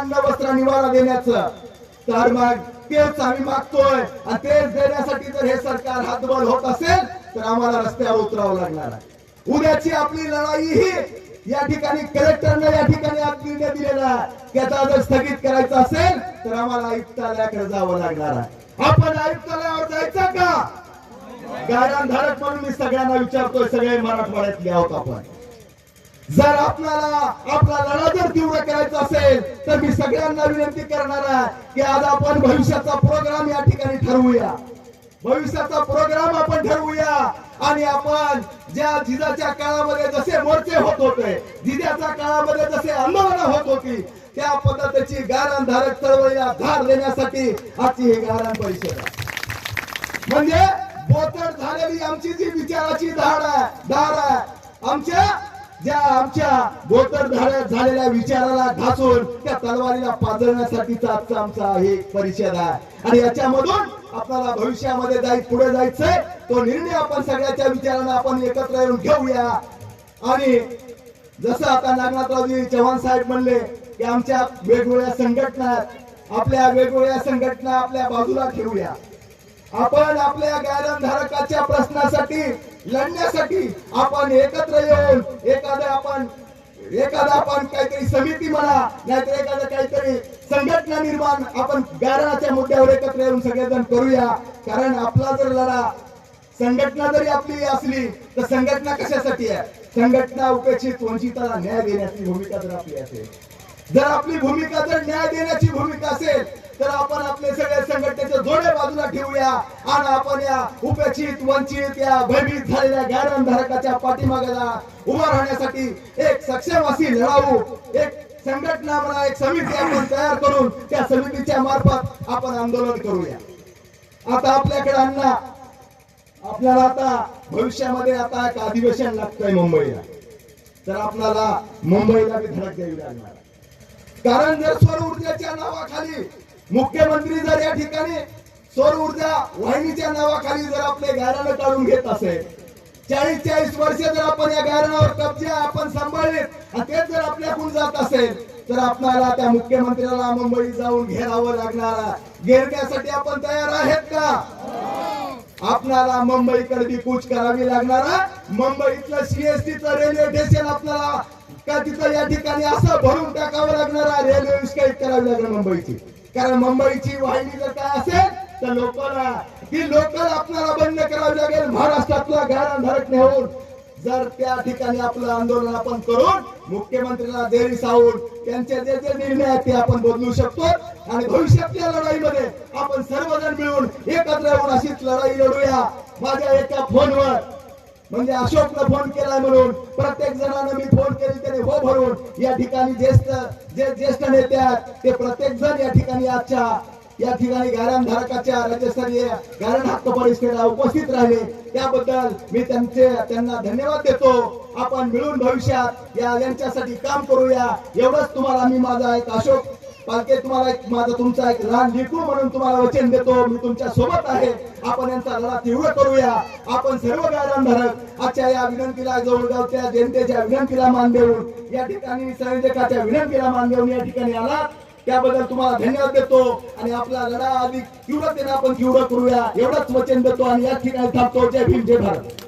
अन्न वस्त्र निवारा देण्याचं. तर मग तेच आम्ही मागतोय. आणि तेच देण्यासाठी जर हे सरकार हातबल होत असेल तर आम्हाला रस्त्यावर उतरावं लागणार आहे. उद्याची आपली लढाई ही या ठिकाणी कलेक्टरने या ठिकाणी आज निर्णय दिलेला त्याचा जर स्थगित करायचा असेल तर आम्हाला आयुक्तालयाकडे जावं लागणार आहे. आपण आयुक्तालयावर जायचं का? गायरान म्हणून मी सगळ्यांना विचारतोय सगळे मराठवाड्यातले आहोत आपण. जर आपल्याला आपला लढा जर तीव्र करायचा असेल तर मी सगळ्यांना विनंती करणार आहे की आज आपण भविष्याचा प्रोग्राम या ठिकाणी ठरवूया. भविष्याचा प्रोग्राम आपण ठरवूया. आणि आपण ज्या जिजाच्या काळामध्ये जसे मोर्चे होत होते जिजाच्या काळामध्ये जसे आंदोलन होत होती त्या पद्धतीची गारण धारक चळवळीला धार देण्यासाठी आजची ही गारण परिषद म्हणजे बोचड झालेली आमची जी विचाराची धाड आहे धार आहे आमच्या ज्या आमच्या बोचड झाल्या- झालेल्या विचाराला घासून त्या तलवारीला पाजळण्यासाठीचा आजचा आमचा हे परिषद आहे. आणि याच्यामधून आपल्याला भविष्यामध्ये जाय पुढे जायचंय तो निर्णय आपण सगळ्याच्या विचारांना आपण एकत्र येऊन घेऊया. आणि जसं आता नागनाथरावजी चव्हाण साहेब म्हणले की आमच्या वेगवेगळ्या संघटना आपल्या वेगवेगळ्या संघटना आपल्या बाजूला ठेवूया. आपण आपल्या गायरधारकाच्या प्रश्नासाठी लढण्यासाठी आपण एकत्र येऊन एखादं आपण एखादा आपण काहीतरी समिती म्हणा नाहीतर एखादं काहीतरी संघटना निर्माण आपण गायरणाच्या मुद्द्यावर एकत्र येऊन सगळेजण करूया. कारण आपला जर लढा संघटना जरी आपली असली तर संघटना कशासाठी आहे? संघटना उपेक्षित वंचिताला न्याय देण्याची भूमिका जर आपली असेल जर आपली भूमिका जर न्याय देण्याची भूमिका असेल तर आपण आपले सगळे संघटनेचे जोडे बाजूला ठेवूया. आणि आपण या उपेक्षित वंचित या भयभीत झालेल्या गैरधारकाच्या पाठीमागाला उभा राहण्यासाठी एक सक्षम अशी लढाऊ एक संघटना म्हणा एक समिती आपण तयार करून त्या समितीच्या मार्फत आपण आंदोलन करूया. आता आपल्याकडे अण्णा आपल्याला आता भविष्यामध्ये आता एक अधिवेशन लागतंय मुंबईला. तर आपल्याला मुंबईला बी धडक द्यावी लागणार. कारण जर सौर ऊर्जेच्या नावाखाली मुख्यमंत्री जर या ठिकाणी सौर ऊर्जा वाहिनीच्या नावाखाली जर आपले गायरानं काढून घेत असेल चाळीस चाळीस वर्ष जर आपण या गायरानावर कब्जा आपण सांभाळले तेच जर आपल्याकडून जात असेल तर आपल्याला त्या मुख्यमंत्र्याला मुंबईत जाऊन घेरावं लागणार घेरण्यासाठी आपण तयार आहेत का? आपल्याला मुंबईकडे बी कूच करावी लागणार मुंबईतलं सीएसटीचं रेल्वे स्टेशन आपल्याला का तिथं या ठिकाणी असं भरून टाकावं लागणार रेल्वे विस्कळीत करावी लागणार मुंबईची. कारण मुंबईची वाहिनी जर काय असेल तर लोकांना ही लोकल आपल्याला बंद करावी लागेल. महाराष्ट्रातला गायराधारक नेऊन जर त्या ठिकाणी आपलं आंदोलन आपण करून मुख्यमंत्र्यांना देरी सावून त्यांचे जे जे निर्णय आहेत ते आपण बदलू शकतो. आणि भविष्यातल्या लढाईमध्ये आपण सर्वजण मिळून एकत्र येऊन अशीच लढाई लढूया. माझ्या एका फोनवर म्हणजे अशोकनं फोन केलाय म्हणून प्रत्येक जणांना मी फोन केली त्याने हो भरून या ठिकाणी ज्येष्ठ जे ज्येष्ठ नेते आहेत ते प्रत्येक जण या ठिकाणी आजच्या या ठिकाणी गारण धारकाच्या राज्यस्तरीय गारण हक्क परिषदेला उपस्थित राहिले. त्याबद्दल मी त्यांचे त्यांना धन्यवाद देतो. आपण मिळून भविष्यात या यांच्यासाठी काम करूया. एवढंच तुम्हाला मी माझा एक अशोक पालके तुम्हाला एक माझा तुमचा एक लहान लेकरू म्हणून तुम्हाला वचन देतो. मी तुमच्यासोबत आहे. आपण यांचा लढा तीव्र करूया. आपण सर्व गायरानधारक आजच्या या विनंतीला जवळगावच्या जनतेच्या विनंतीला मान देऊन या ठिकाणी संयोजकाच्या विनंतीला मान देऊन या ठिकाणी आला. त्याबद्दल तुम्हाला धन्यवाद देतो. आणि आपला लढा अधिक तीव्रतेने आपण तीव्र करूया. एवढंच वचन देतो आणि या ठिकाणी थांबतो. जय भीम जय भारत.